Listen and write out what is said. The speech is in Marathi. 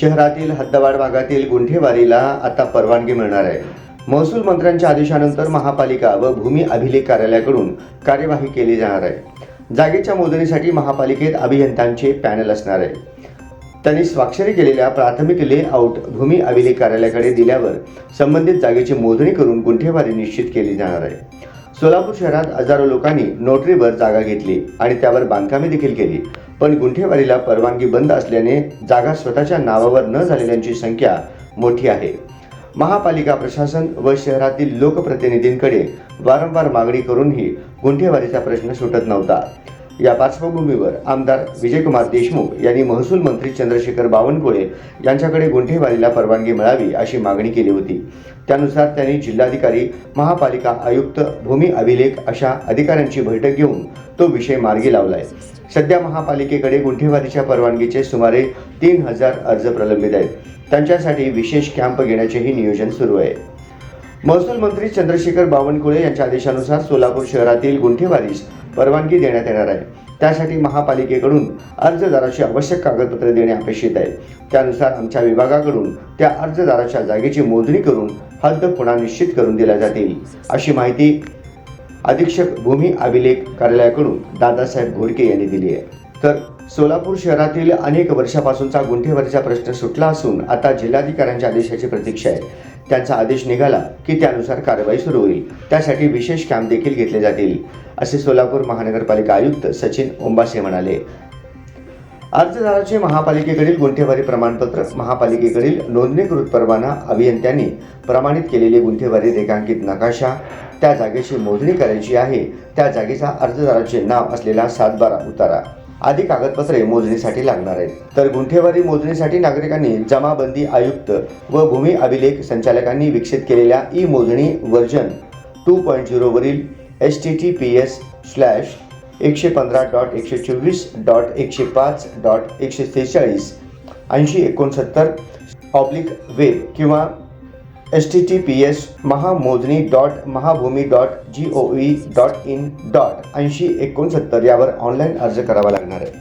शहरातील हद्दवाड भागातील गुंठेवारीला आता परवानगी मिळणार आहे. महसूल मंत्र्यांच्या आदेशानंतर महापालिका व भूमी अभिलेख कार्यालयाकडून कार्यवाही केली जाणार आहे. जागेच्या मोजणीसाठी महापालिकेत अभियंत्यांचे पॅनल असणार आहे. त्यांनी स्वाक्षरी केलेल्या प्राथमिक लेआउट भूमी अभिलेख कार्यालयाकडे दिल्यावर संबंधित जागेची मोजणी करून गुंठेवारी निश्चित केली जाणार आहे. सोलापूर शहरात हजारो लोकांनी नोटरीवर जागा घेतली आणि त्यावर बांधकामे देखील केली. पण गुंठेवारीला परवानगी बंद असल्याने जागा स्वतःच्या नावावर न झालेल्यांची संख्या मोठी आहे. महापालिका प्रशासन व शहरातील लोकप्रतिनिधींकडे वारंवार मागणी करूनही गुंठेवारीचा प्रश्न सुटत नव्हता. या पार्श्वभूमीवर आमदार विजयकुमार देशमुख यांनी महसूल मंत्री चंद्रशेखर बावनकुळे यांच्याकडे गुंठेवारीला परवानगी मिळावी अशी मागणी केली होती. त्यानुसार त्यांनी जिल्हाधिकारी महापालिका आयुक्त भूमी अभिलेख अशा अधिकाऱ्यांची बैठक घेऊन तो विषय मार्गी लावलाय. सध्या महापालिकेकडे गुंठेवारीच्या परवानगीचे सुमारे तीन हजार अर्ज प्रलंबित आहेत. त्यांच्यासाठी विशेष कॅम्प घेण्याचेही नियोजन सुरू आहे. महसूल मंत्री चंद्रशेखर बावनकुळे यांच्या आदेशानुसार सोलापूर शहरातील गुंठेवारीस परवानगी देण्यात येणार आहे. त्यासाठी महापालिकेकडून अर्जदाराची आवश्यक कागदपत्रे देणे अपेक्षित आहे. त्यानुसार आमच्या विभागाकडून त्या अर्जदाराच्या जागेची मोजणी करून हद्द खुणा निश्चित करून दिल्या जातील. अशी माहिती अधीक्षक भूमी अभिलेख कार्यालयाकडून दादासाहेब घोडके यांनी दिली आहे. तर सोलापूर शहरातील अनेक वर्षापासूनचा गुंठेवारीचा प्रश्न सुटला असून आता जिल्हाधिकाऱ्यांच्या आदेशाची प्रतीक्षा आहे. त्यांचा आदेश निघाला की त्यानुसार कारवाई सुरू होईल. त्यासाठी विशेष कॅम्प देखील घेतले जातील असे सोलापूर महानगरपालिका आयुक्त सचिन ओंबासे म्हणाले. अर्जदाराचे महापालिकेकडील गुंठेवारी प्रमाणपत्र महापालिकेकडील नोंदणीकृत परवाना अभियंत्यांनी प्रमाणित केलेली गुंठेवारी रेखांकित नकाशा त्या जागेची मोजणी करायची आहे त्या जागेचा अर्जदाराचे नाव असलेला सातबारा उतारा. आदी कागदपत्रे मोजणीसाठी लागणार आहेत. तर गुंठेवारी मोजणीसाठी नागरिकांनी जमाबंदी आयुक्त व भूमी अभिलेख संचालकांनी विकसित केलेल्या ई मोजणी version two point झिरोवरील S T T P S slash एकशे पंधरा डॉट एकशे चोवीस डॉट एकशे पाच डॉट एकशे सेहेचाळीस ऐंशी एकोणसत्तर ऑब्लिक वेब किंवा H T T P S Mahamojani dot Mahabhumi dot G O V dot IN dot ऐंशी एकोणसत्तर यावर ऑनलाईन अर्ज करावा लागणार आहे.